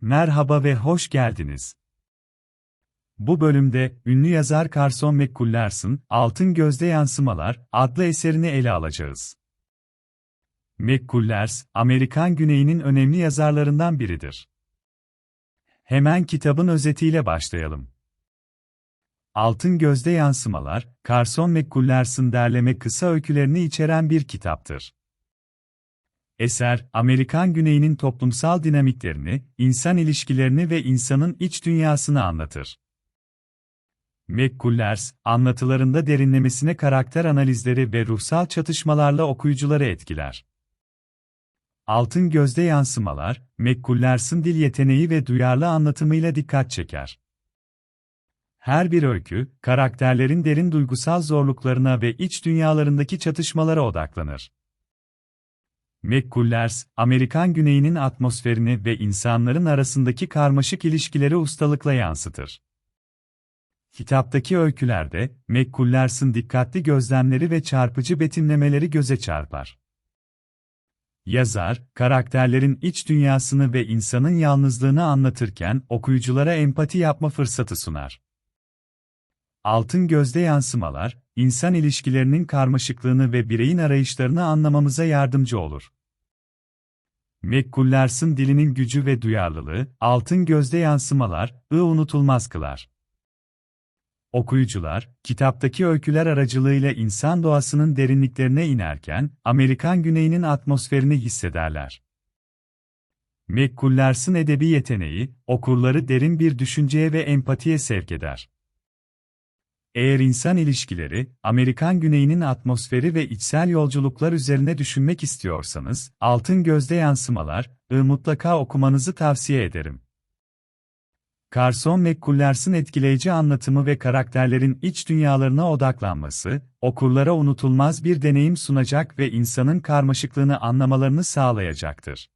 Merhaba ve hoş geldiniz. Bu bölümde ünlü yazar Carson McCullers'ın Altın Gözde Yansımalar adlı eserini ele alacağız. McCullers, Amerikan güneyinin önemli yazarlarından biridir. Hemen kitabın özetiyle başlayalım. Altın Gözde Yansımalar, Carson McCullers'ın derleme kısa öykülerini içeren bir kitaptır. Eser, Amerikan güneyinin toplumsal dinamiklerini, insan ilişkilerini ve insanın iç dünyasını anlatır. McCullers, anlatılarında derinlemesine karakter analizleri ve ruhsal çatışmalarla okuyucuları etkiler. Altın gözde yansımalar, McCullers'ın dil yeteneği ve duyarlı anlatımıyla dikkat çeker. Her bir öykü, karakterlerin derin duygusal zorluklarına ve iç dünyalarındaki çatışmalara odaklanır. McCullers, Amerikan güneyinin atmosferini ve insanların arasındaki karmaşık ilişkileri ustalıkla yansıtır. Kitaptaki öykülerde, McCullers'ın dikkatli gözlemleri ve çarpıcı betimlemeleri göze çarpar. Yazar, karakterlerin iç dünyasını ve insanın yalnızlığını anlatırken okuyuculara empati yapma fırsatı sunar. Altın gözde yansımalar, insan ilişkilerinin karmaşıklığını ve bireyin arayışlarını anlamamıza yardımcı olur. McCullers'ın dilinin gücü ve duyarlılığı, altın gözde yansımalar, ı unutulmaz kılar. Okuyucular, kitaptaki öyküler aracılığıyla insan doğasının derinliklerine inerken, Amerikan güneyinin atmosferini hissederler. McCullers'ın edebi yeteneği, okurları derin bir düşünceye ve empatiye sevk eder. Eğer insan ilişkileri, Amerikan güneyinin atmosferi ve içsel yolculuklar üzerine düşünmek istiyorsanız, Altın Gözde Yansımalar, mutlaka okumanızı tavsiye ederim. Carson McCullers'ın etkileyici anlatımı ve karakterlerin iç dünyalarına odaklanması, okurlara unutulmaz bir deneyim sunacak ve insanın karmaşıklığını anlamalarını sağlayacaktır.